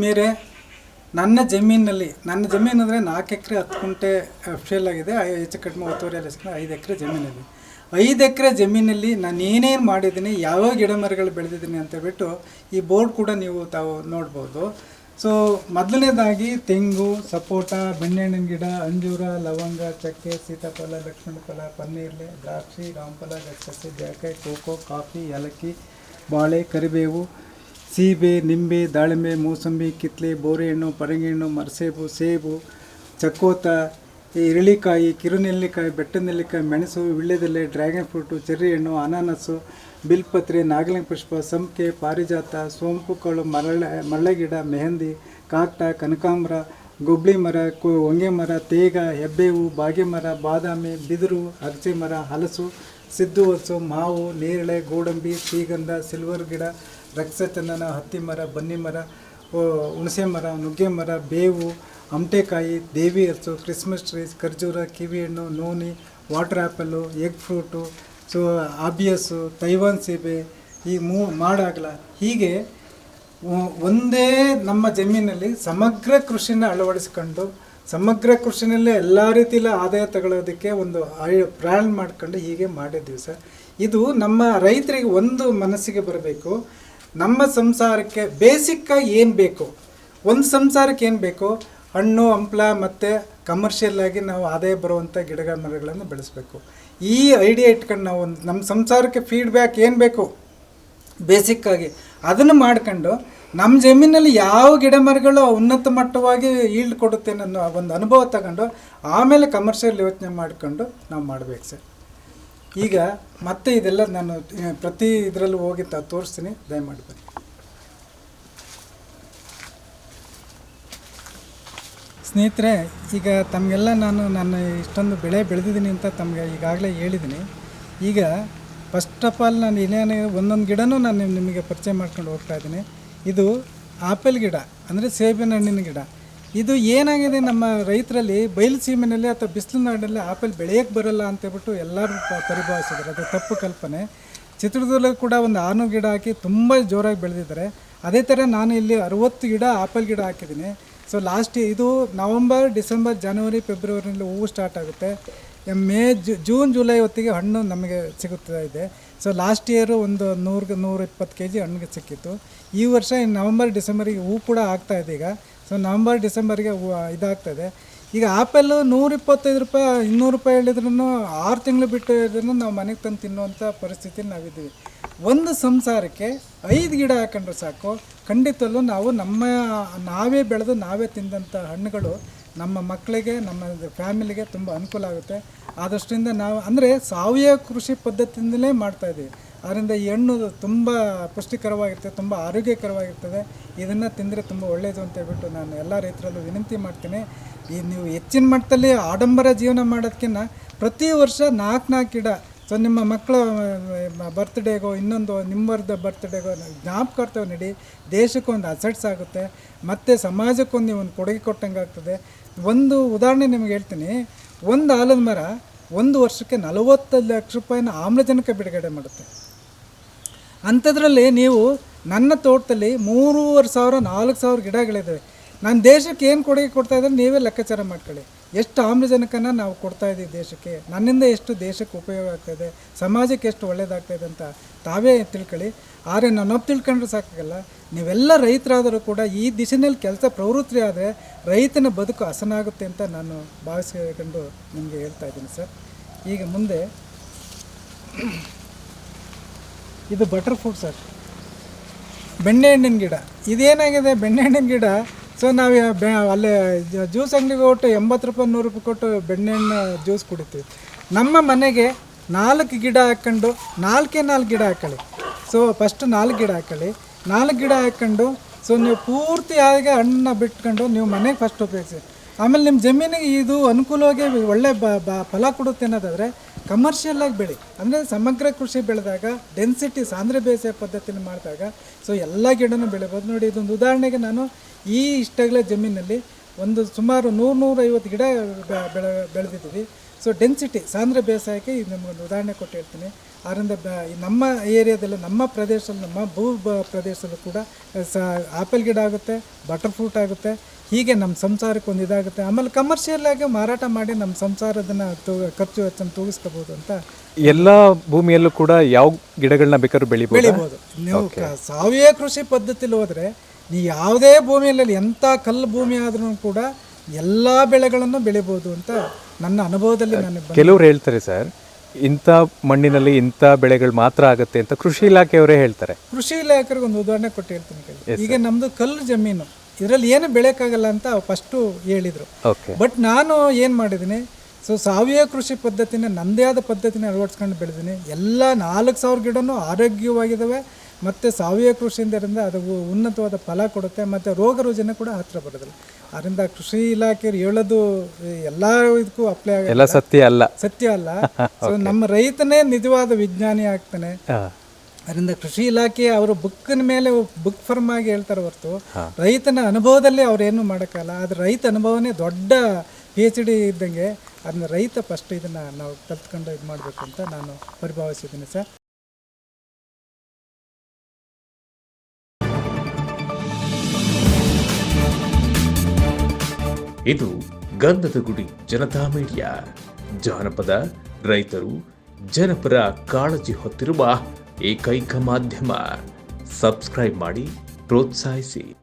ಮೇರೆ ನನ್ನ ಜಮೀನಲ್ಲಿ, ನನ್ನ ಜಮೀನು ಅಂದರೆ ನಾಲ್ಕು ಎಕರೆ, ಹತ್ತು ಗುಂಟೆ ಫೇಲ್ ಆಗಿದೆ. ಹೆಚ್ಚು ಕಡಿಮೆ ಒತ್ತುವರಿ ಅಲ್ಲಿ ಐದು ಎಕರೆ ಜಮೀನಲ್ಲಿ. ಐದು ಎಕರೆ ಜಮೀನಲ್ಲಿ ನಾನು ಏನೇನು ಮಾಡಿದ್ದೀನಿ ಯಾವ ಗಿಡ ಮರಗಳು ಬೆಳೆದಿದ್ದೀನಿ ಅಂತ ಹೇಳ್ಬಿಟ್ಟು ಈ ಬೋರ್ಡ್ ಕೂಡ ನೀವು ತಾವು ನೋಡ್ಬೋದು. ಸೊ ಮೊದಲನೇದಾಗಿ ತೆಂಗು, ಸಪೋಟ ಬೆಣ್ಣೆಹಣ್ಣಿನ ಗಿಡ, ಅಂಜೂರ, ಲವಂಗ, ಚಕ್ಕೆ, ಸೀತಾಫಲ, ಲಕ್ಷ್ಮಣ ಫಲ, ಪನ್ನೀರ್ಲೆ, ದ್ರಾಕ್ಷಿ, ರಾಮಫಲ ಗಚ್ಚಸೆ ಜಾಕಾಯಿ ಕೋಕೋ, ಕಾಫಿ, ಏಲಕ್ಕಿ, ಬಾಳೆ, ಕರಿಬೇವು ಸೀಬೆ, ನಿಂಬೆ, ದಾಳಿಂಬೆ, ಮೂಸಂಬಿ, ಕಿತ್ಲೆ, ಬೋರೆಹಣ್ಣು, ಪರಂಗಿಹಣ್ಣು, ಮರಸೇಬು, ಸೇಬು, ಚಕ್ಕೋತ ಇರಳಿಕಾಯಿ ಕಿರುನೆಲ್ಲಿಕಾಯಿ, ಬೆಟ್ಟನೆಲ್ಲಿಕಾಯಿ, ಮೆಣಸು, ವಿಳ್ಳೆದೆಲೆ, ಡ್ರ್ಯಾಗನ್ ಫ್ರೂಟು ಚೆರ್ರಿ ಹಣ್ಣು ಅನಾನಸ್ಸು ಬಿಲ್ಪತ್ರೆ, ನಾಗಲಿಂಗ ಪುಷ್ಪ, ಸಂಪಿಗೆ, ಪಾರಿಜಾತ, ಸೋಂಪು, ಕಾಳು, ಮರಳೆ ಮರಳೆಗಿಡ ಮೆಹಂದಿ, ಕಾಕ್ಟ, ಕನಕಾಂಬ್ರ ಗೊಬ್ಬಳಿ ಮರ ಹೊಂಗೆ ಮರ, ತೇಗ ಹೆಬ್ಬೇವು ಬಾಗೆ ಮರ, ಬಾದಾಮಿ, ಬಿದಿರು, ಅಗಸೆ ಮರ, ಹಲಸು, ಸಿದ್ದು ಹಲಸು, ಮಾವು, ನೇರಳೆ, ಗೋಡಂಬಿ, ಶ್ರೀಗಂಧ, ಸಿಲ್ವರ್ ಗಿಡ ರಕ್ತಚಂದನ ಹತ್ತಿ ಮರ, ಬನ್ನಿ ಮರ ಹುಣಸೆ ಮರ, ನುಗ್ಗೆ ಮರ, ಬೇವು, ಅಮಟೆಕಾಯಿ, ದೇವಿ ಹಲಸು ಕ್ರಿಸ್ಮಸ್ ಟ್ರೀಸ್ ಖರ್ಜೂರ, ಕಿವಿ ಹಣ್ಣು, noni, water apple, egg fruit, so, ಆಬಿಯಸ್ಸು, Taiwan ಸೀಬೆ, ಈ ಮೂ, ಮಾಡಾಗಲ. ಹೀಗೆ ಒಂದೇ ನಮ್ಮ ಜಮೀನಲ್ಲಿ ಸಮಗ್ರ ಕೃಷಿನ ಅಳವಡಿಸ್ಕೊಂಡು, ಸಮಗ್ರ ಕೃಷಿನಲ್ಲೇ ಎಲ್ಲ ರೀತಿಯಲ್ಲಿ ಆದಾಯ ತಗೊಳ್ಳೋದಕ್ಕೆ ಒಂದು ಪ್ರಯಾಣ ಮಾಡ್ಕೊಂಡು ಹೀಗೆ ಮಾಡಿದ್ವಿ ಸರ್. ಇದು ನಮ್ಮ ರೈತರಿಗೆ ಒಂದು ಮನಸ್ಸಿಗೆ ಬರಬೇಕು. ನಮ್ಮ ಸಂಸಾರಕ್ಕೆ ಬೇಸಿಕ್ಕಾಗಿ ಏನು ಬೇಕು, ಒಂದು ಸಂಸಾರಕ್ಕೆ ಏನು ಬೇಕು, ಹಣ್ಣು, ಹಂಪ್ಲ ಮತ್ತು ಕಮರ್ಷಿಯಲ್ ಆಗಿ ನಾವು ಆದಾಯ ಬರುವಂಥ ಗಿಡಗಳ ಮರಗಳನ್ನು ಬೆಳೆಸಬೇಕು. ಈ ಐಡಿಯಾ ಇಟ್ಕೊಂಡು ನಾವು ಒಂದು ನಮ್ಮ ಸಂಸಾರಕ್ಕೆ ಫೀಡ್ಬ್ಯಾಕ್ ಏನು ಬೇಕು ಬೇಸಿಕ್ಕಾಗಿ ಅದನ್ನು ಮಾಡ್ಕೊಂಡು ನಮ್ಮ ಜಮೀನಲ್ಲಿ ಯಾವ ಗಿಡ ಮರಗಳು ಉನ್ನತ ಮಟ್ಟವಾಗಿ ಈಲ್ಡ್ ಕೊಡುತ್ತೆ ಅನ್ನೋ ಒಂದು ಅನುಭವ ತಗೊಂಡು ಆಮೇಲೆ ಕಮರ್ಷಿಯಲ್ ಯೋಚನೆ ಮಾಡಿಕೊಂಡು ನಾವು ಮಾಡಬೇಕು ಸರ್. ಈಗ ಮತ್ತೆ ಇದೆಲ್ಲ ನಾನು ಪ್ರತಿ ಇದರಲ್ಲೂ ಹೋಗಿ ತ ತೋರಿಸ್ತೀನಿ, ದಯಮಾಡಿ ಬನ್ನಿ. ಸ್ನೇಹಿತರೆ, ಈಗ ತಮಗೆಲ್ಲ ನಾನು ನನ್ನ ಇಷ್ಟೊಂದು ಬೆಳೆ ಬೆಳೆದಿದ್ದೀನಿ ಅಂತ ತಮಗೆ ಈಗಾಗಲೇ ಹೇಳಿದ್ದೀನಿ. ಈಗ ಫಸ್ಟ್ ಆಫ್ ಆಲ್ ನಾನು ಏನೇನು, ಒಂದೊಂದು ಗಿಡನೂ ನಾನು ನಿಮಗೆ ಪರಿಚಯ ಮಾಡ್ಕೊಂಡು ಹೋಗ್ತಾ ಇದ್ದೀನಿ. ಇದು ಆಪಲ್ ಗಿಡ, ಅಂದರೆ ಸೇಬಿನ ಹಣ್ಣಿನ ಗಿಡ. ಇದು ಏನಾಗಿದೆ ನಮ್ಮ ರೈತರಲ್ಲಿ? ಬಯಲು ಸೀಮೆನಲ್ಲಿ ಅಥವಾ ಬಿಸಿಲು ನಾಡಿನಲ್ಲಿ ಆಪಲ್ ಬೆಳೆಯಕ್ಕೆ ಬರಲ್ಲ ಅಂತೇಳ್ಬಿಟ್ಟು ಎಲ್ಲರೂ ಪರಿಭಾವಿಸಿದ್ದಾರೆ ಅದು ತಪ್ಪು ಕಲ್ಪನೆ. ಚಿತ್ರದುರ್ಗದಲ್ಲಿ ಕೂಡ ಒಂದು ಆರುನೂರು ಗಿಡ ಹಾಕಿ ತುಂಬ ಜೋರಾಗಿ ಬೆಳೆದಿದ್ದಾರೆ. ಅದೇ ಥರ ನಾನು ಇಲ್ಲಿ ಅರುವತ್ತು ಗಿಡ ಆಪಲ್ ಗಿಡ ಹಾಕಿದ್ದೀನಿ. ಸೊ ಲಾಸ್ಟ್ ಇದು ನವಂಬರ್, ಡಿಸೆಂಬರ್, ಜನವರಿ, ಫೆಬ್ರವರಿನಲ್ಲಿ ಹೂವು ಸ್ಟಾರ್ಟ್ ಆಗುತ್ತೆ. ಮೇ ಜೂನ್, ಜುಲೈ ಹೊತ್ತಿಗೆ ಹಣ್ಣು ನಮಗೆ ಸಿಗುತ್ತಾ ಇದೆ. ಸೊ ಲಾಸ್ಟ್ ಇಯರು ಒಂದು ನೂರು ನೂರ ಇಪ್ಪತ್ತು ಕೆ ಜಿ ಹಣ್ಣಿಗೆ ಸಿಕ್ಕಿತ್ತು. ಈ ವರ್ಷ ನವೆಂಬರ್ ನವಂಬರ್, ಡಿಸೆಂಬರಿಗೆ ಹೂ ಕೂಡ ಆಗ್ತಾ ಇದೆ ಈಗ. ಸೊ ನವಂಬರ್ ಡಿಸೆಂಬರ್ಗೆ ಇದಾಗ್ತದೆ. ಈಗ ಆ್ಯಪಲ್ಲು ನೂರಿಪ್ಪತ್ತೈದು ರೂಪಾಯಿ, ಇನ್ನೂರು ರೂಪಾಯಿ ಹೇಳಿದ್ರೂ ಆರು ತಿಂಗಳು ಬಿಟ್ಟು ಹೇಳಿದ್ರು ನಾವು ಮನೆಗೆ ತಂದು ತಿನ್ನುವಂಥ ಪರಿಸ್ಥಿತಿ ನಾವಿದ್ದೀವಿ. ಒಂದು ಸಂಸಾರಕ್ಕೆ ಐದು ಗಿಡ ಹಾಕೊಂಡ್ರೆ ಸಾಕು. ಖಂಡಿತಲ್ಲೂ ನಾವು ನಮ್ಮ, ನಾವೇ ಬೆಳೆದು ನಾವೇ ತಿಂದಂಥ ಹಣ್ಣುಗಳು ನಮ್ಮ ಮಕ್ಕಳಿಗೆ, ನಮ್ಮ ಫ್ಯಾಮಿಲಿಗೆ ತುಂಬ ಅನುಕೂಲ ಆಗುತ್ತೆ. ಆದಷ್ಟರಿಂದ ನಾವು, ಅಂದರೆ ಸಾವಯವ ಕೃಷಿ ಪದ್ಧತಿಯಿಂದಲೇ ಮಾಡ್ತಾಯಿದ್ದೀವಿ ಅದರಿಂದ ಈ ಹಣ್ಣು ತುಂಬ ಪುಷ್ಟಿಕರವಾಗಿರ್ತದೆ ತುಂಬ ಆರೋಗ್ಯಕರವಾಗಿರ್ತದೆ. ಇದನ್ನು ತಿಂದರೆ ತುಂಬ ಒಳ್ಳೆಯದು ಅಂತ ಹೇಳ್ಬಿಟ್ಟು ನಾನು ಎಲ್ಲ ರೈತರಲ್ಲೂ ವಿನಂತಿ ಮಾಡ್ತೀನಿ. ಈ ನೀವು ಹೆಚ್ಚಿನ ಮಟ್ಟದಲ್ಲಿ ಆಡಂಬರ ಜೀವನ ಮಾಡೋದಕ್ಕಿಂತ ಪ್ರತಿ ವರ್ಷ ನಾಲ್ಕು ನಾಲ್ಕು ಗಿಡ, ಸೊ ನಿಮ್ಮ ಮಕ್ಕಳ ಬರ್ತ್ಡೇಗೋ ಇನ್ನೊಂದು ನಿಮ್ಮವ್ರದ್ದು ಬರ್ತ್ಡೇಗೋ ಜ್ಞಾಪಕಾರ್ಥವ ನಡಿ. ದೇಶಕ್ಕೊಂದು ಅಸೆಟ್ಸ್ ಆಗುತ್ತೆ, ಮತ್ತು ಸಮಾಜಕ್ಕೊಂದು ನೀವು ಒಂದು ಕೊಡುಗೆ ಕೊಟ್ಟಂಗೆ ಆಗ್ತದೆ. ಒಂದು ಉದಾಹರಣೆ ನಿಮ್ಗೆ ಹೇಳ್ತೀನಿ. ಒಂದು ಆಲದ ಮರ ಒಂದು ವರ್ಷಕ್ಕೆ ನಲವತ್ತು ಲಕ್ಷ ರೂಪಾಯಿನ ಆಮ್ಲಜನಕ ಬಿಡುಗಡೆ ಮಾಡುತ್ತೆ. ಅಂಥದ್ರಲ್ಲಿ ನೀವು ನನ್ನ ತೋಟದಲ್ಲಿ ಮೂರುವರೆ ಸಾವಿರ, ನಾಲ್ಕು ಸಾವಿರ ಗಿಡಗಳಿದ್ದಾವೆ ನಾನು ದೇಶಕ್ಕೆ ಏನು ಕೊಡುಗೆ ಕೊಡ್ತಾ ಇದ್ದಾರೆ ನೀವೇ ಲೆಕ್ಕಾಚಾರ ಮಾಡ್ಕೊಳ್ಳಿ. ಎಷ್ಟು ಆಮ್ಲಜನಕನ ನಾವು ಕೊಡ್ತಾ ಇದ್ದೀವಿ ದೇಶಕ್ಕೆ? ನನ್ನಿಂದ ಎಷ್ಟು ದೇಶಕ್ಕೆ ಉಪಯೋಗ ಆಗ್ತಾಯಿದೆ ಸಮಾಜಕ್ಕೆ ಎಷ್ಟು ಒಳ್ಳೆಯದಾಗ್ತಾಯಿದೆ ಅಂತ ತಾವೇ ತಿಳ್ಕೊಳ್ಳಿ. ಆದರೆ ನಾನೊಬ್ಬ ತಿಳ್ಕೊಂಡ್ರೆ ಸಾಕಾಗಲ್ಲ. ನೀವೆಲ್ಲ ರೈತರಾದರೂ ಕೂಡ ಈ ದಿಶೆಯಲ್ಲಿ ಕೆಲಸ ಪ್ರವೃತ್ತಿ ಆದರೆ ರೈತನ ಬದುಕು ಹಸನಾಗುತ್ತೆ ಅಂತ ನಾನು ಭಾವಿಸ್ಕೊಂಡು ನಿಮಗೆ ಹೇಳ್ತಾ ಇದ್ದೀನಿ ಸರ್. ಈಗ ಮುಂದೆ ಇದು ಬಟರ್ ಫ್ರೂಟ್ ಸರ್ ಬೆಣ್ಣೆಹಣ್ಣಿನ ಗಿಡ. ಇದೇನಾಗಿದೆ? ಬೆಣ್ಣೆ ಹಣ್ಣಿನ ಗಿಡ. ಸೊ ನಾವು ಬೆ ಅಲ್ಲೇ ಜ್ಯೂಸ್ ಅಂಗಡಿಗೆ ಕೊಟ್ಟು ಎಂಬತ್ತು ರೂಪಾಯಿ, ನೂರು ರೂಪಾಯಿ ಕೊಟ್ಟು ಬೆಣ್ಣೆ ಹಣ್ಣು ಜ್ಯೂಸ್ ಕುಡಿತೀವಿ. ನಮ್ಮ ಮನೆಗೆ ನಾಲ್ಕು ಗಿಡ ಹಾಕ್ಕೊಂಡು ನಾಲ್ಕೇ ನಾಲ್ಕು ಗಿಡ ಹಾಕೊಳ್ಳಿ ಸೊ ಫಸ್ಟ್ ನಾಲ್ಕು ಗಿಡ ಹಾಕೊಳ್ಳಿ ನಾಲ್ಕು ಗಿಡ ಹಾಕ್ಕೊಂಡು ಸೊ ನೀವು ಪೂರ್ತಿಯಾಗಿ ಹಣ್ಣನ್ನ ಬಿಟ್ಕೊಂಡು ನೀವು ಮನೆಗೆ ಫಸ್ಟ್ ಉಪಯೋಗಿಸಿ. ಆಮೇಲೆ ನಿಮ್ಮ ಜಮೀನಿಗೆ ಇದು ಅನುಕೂಲವಾಗಿ ಒಳ್ಳೆ ಬ- ಫಲ ಕೊಡುತ್ತೆ ಅನ್ನೋದಾದರೆ ಕಮರ್ಷಿಯಲ್ ಆಗಿ ಬೆಳಿ. ಅಂದರೆ ಸಮಗ್ರ ಕೃಷಿ ಬೆಳೆದಾಗ ಡೆನ್ಸಿಟಿ ಸಾಂದ್ರ ಬೇಸಾಯ ಪದ್ಧತಿನ ಮಾಡಿದಾಗ ಸೊ ಎಲ್ಲ ಗಿಡನೂ ಬೆಳಿಬೋದು. ನೋಡಿ, ಇದೊಂದು ಉದಾಹರಣೆಗೆ ನಾನು ಈ ಇಷ್ಟಗಳ ಜಮೀನಲ್ಲಿ ಒಂದು ಸುಮಾರು ನೂರು ನೂರೈವತ್ತು ಗಿಡ ಬೆಳೆ, ಬೆಳೆದಿದ್ದೀವಿ. ಸೊ ಡೆನ್ಸಿಟಿ ಸಾಂದ್ರ ಬೇಸಾಯಕ್ಕೆ ಇದು ನಿಮಗೊಂದು ಉದಾಹರಣೆ ಕೊಟ್ಟು ಹೇಳ್ತೀನಿ. ಆದ್ದರಿಂದ ಬ- ನಮ್ಮ ಏರಿಯಾದಲ್ಲಿ ನಮ್ಮ ಪ್ರದೇಶದಲ್ಲಿ ನಮ್ಮ ಭೂ ಬ- ಪ್ರದೇಶದಲ್ಲೂ ಕೂಡ ಸ ಆಪಲ್ ಗಿಡ ಆಗುತ್ತೆ ಬಟರ್ ಫ್ರೂಟ್ ಆಗುತ್ತೆ. ಹೀಗೆ ನಮ್ಮ ಸಂಸಾರಕ್ಕೆ ಒಂದು ಇದಾಗುತ್ತೆ. ಆಮೇಲೆ ಕಮರ್ಷಿಯಲ್ ಆಗಿ ಮಾರಾಟ ಮಾಡಿ ನಮ್ಮ ಸಂಸಾರದನ್ನ ತು ಖರ್ಚು ವೆಚ್ಚನ ತೂಗಿಸ್ಕೋಬೋದು ಅಂತ. ಎಲ್ಲ ಭೂಮಿಯಲ್ಲೂ ಕೂಡ ಯಾವ ಗಿಡಗಳನ್ನ ಬೇಕಾದ್ರೂ ಬೆಳಿಬಹುದು ಬೆಳಿಬೋದು. ನೀವು ಸಾವಯವ ಕೃಷಿ ಪದ್ಧತಿಲಿ ಹೋದರೆ ನೀವು ಯಾವುದೇ ಭೂಮಿಯಲ್ಲಿ ಎಂಥ ಕಲ್ಲು ಭೂಮಿ ಆದ್ರೂ ಕೂಡ ಎಲ್ಲ ಬೆಳೆಗಳನ್ನು ಬೆಳಿಬೋದು ಅಂತ. ನನ್ನ ಅನುಭವದಲ್ಲಿ ನಾನು ಕೆಲವ್ರು ಹೇಳ್ತಾರೆ ಸರ್ ಇಂಥ ಮಣ್ಣಿನಲ್ಲಿ ಇಂಥ ಬೆಳೆಗಳು ಮಾತ್ರ ಆಗುತ್ತೆ ಅಂತ ಕೃಷಿ ಇಲಾಖೆಯವರೇ ಹೇಳ್ತಾರೆ. ಕೃಷಿ ಇಲಾಖೆಗೆ ಒಂದು ಉದಾಹರಣೆ ಕೊಟ್ಟು ಹೇಳ್ತೀನಿ ಈಗ ನಮ್ಮದು ಕಲ್ಲು ಜಮೀನು ಇದರಲ್ಲಿ ಏನು ಬೆಳೆಯೋಕ್ಕಾಗಲ್ಲ ಅಂತ ಫಸ್ಟು ಹೇಳಿದರು. ಬಟ್ ನಾನು ಏನು ಮಾಡಿದ್ದೀನಿ ಸೊ ಸಾವಯವ ಕೃಷಿ ಪದ್ಧತಿನ ನನ್ನದೇ ಆದ ಪದ್ಧತಿನ ಅಳವಡಿಸ್ಕೊಂಡು ಬೆಳೆದೀನಿ ಎಲ್ಲ ನಾಲ್ಕು ಸಾವಿರ ಗಿಡನೂ ಆರೋಗ್ಯವಾಗಿದ್ದಾವೆ ಮತ್ತು ಸಾವಯವ ಕೃಷಿಯಿಂದ ಅದು ಉನ್ನತವಾದ ಫಲ ಕೊಡುತ್ತೆ ಮತ್ತು ರೋಗ ರುಜಿನ ಕೂಡ ಹತ್ತಿರ ಬರೋದಿಲ್ಲ. ಅದರಿಂದ ಕೃಷಿ ಇಲಾಖೆಯವರು ಹೇಳೋದು ಎಲ್ಲ ಇದಕ್ಕೂ ಅಪ್ಲೈ ಆಗ ಎಲ್ಲ ಸತ್ಯ ಅಲ್ಲ. ಸತ್ಯ ಅಲ್ಲ. ಸೊ ನಮ್ಮ ರೈತನೇ ನಿಜವಾದ ವಿಜ್ಞಾನಿ ಆಗ್ತಾನೆ. ಅದರಿಂದ ಕೃಷಿ ಇಲಾಖೆ ಅವರು ಬುಕ್ಕಿನ ಮೇಲೆ ಬುಕ್ ಫರ್ಮ್ ಆಗಿ ಹೇಳ್ತಾರೆ ಹೊರತು ರೈತನ ಅನುಭವದಲ್ಲಿ ಅವ್ರೇನು ಮಾಡೋಕ್ಕಲ್ಲ ಆದರೆ ರೈತ ಅನುಭವನೇ ದೊಡ್ಡ ಪಿ ಎಚ್ ಡಿ ಇದ್ದಂಗೆ ಅದನ್ನ ರೈತ ಫಸ್ಟ್ ಇದನ್ನ ನಾವು ಕಲ್ತ್ಕೊಂಡು ಇದು ಮಾಡಬೇಕು ಅಂತ ನಾನು ಪರಿಭಾವಿಸಿದ್ದೀನಿ ಸರ್. ಇದು ಗಂಧದ ಗುಡಿ ಜನತಾ ಮೀಡಿಯಾ ಜಾನಪದ, ರೈತರು, ಜನಪರ ಕಾಳಜಿ ಹೊತ್ತಿರುವ ಏಕೈಕ ಮಾಧ್ಯಮ. ಸಬ್ಸ್ಕ್ರೈಬ್ ಮಾಡಿ, ಪ್ರೋತ್ಸಾಹಿಸಿ.